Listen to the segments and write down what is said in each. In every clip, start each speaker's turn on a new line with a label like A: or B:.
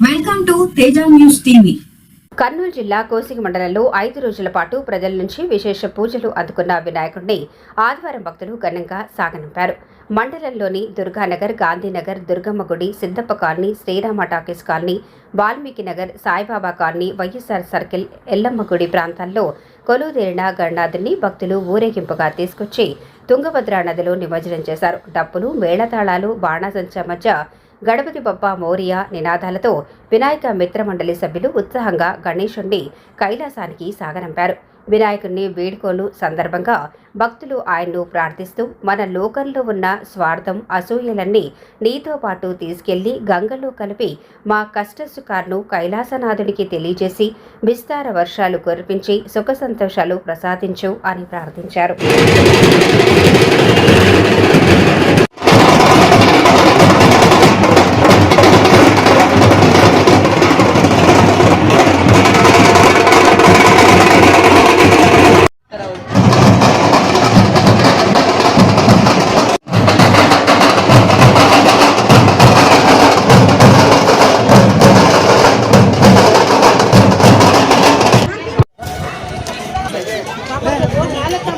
A: Welcome to Teja news TV.
B: Kurnool జిల్లా కోసిగ మండలంలో ఐదు రోజుల పాటు ప్రజల నుంచి విశేష పూజలు అందుకున్న వినాయకుడిని ఆదివారం భక్తులు ఘనంగా సాగనంపారు. మండలంలోని దుర్గానగర్ గాంధీనగర్ దుర్గమ్మ గుడి Siddappa colony Srirama talkies colony Valmiki Nagar Saibaba colony YSR circle Yellamma గుడి ప్రాంతాల్లో కొలుదేరిన గణనాథుని భక్తులు ఊరేగింపుగా తీసుకొచ్చి తుంగభద్రా నదిలో నిమజ్జనం చేశారు. డప్పులు మేళతాళాలు బాణాసంచ మధ్య గణపతి బప్ప మోరియా నినాదాలతో వినాయక మిత్రమండలి సభ్యులు ఉత్సాహంగా గణేశుణ్ణి కైలాసానికి సాగనంపారు. వినాయకుడిని వేడుకోలు సందర్భంగా భక్తులు ఆయన్ను ప్రార్థిస్తూ మన లోకంలో ఉన్న స్వార్థం అసూయలన్నీ నీతో పాటు తీసుకెళ్ళి గంగలో కలిపి మా కష్ట కైలాసనాథుడికి తెలియజేసి విస్తార వర్షాలు కురిపించి సుఖ సంతోషాలు ప్రసాదించు అని ప్రార్థించారు.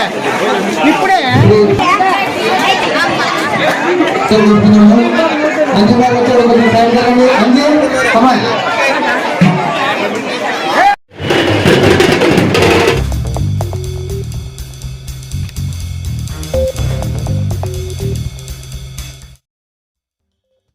C: ఇప్పుడే
D: అంజు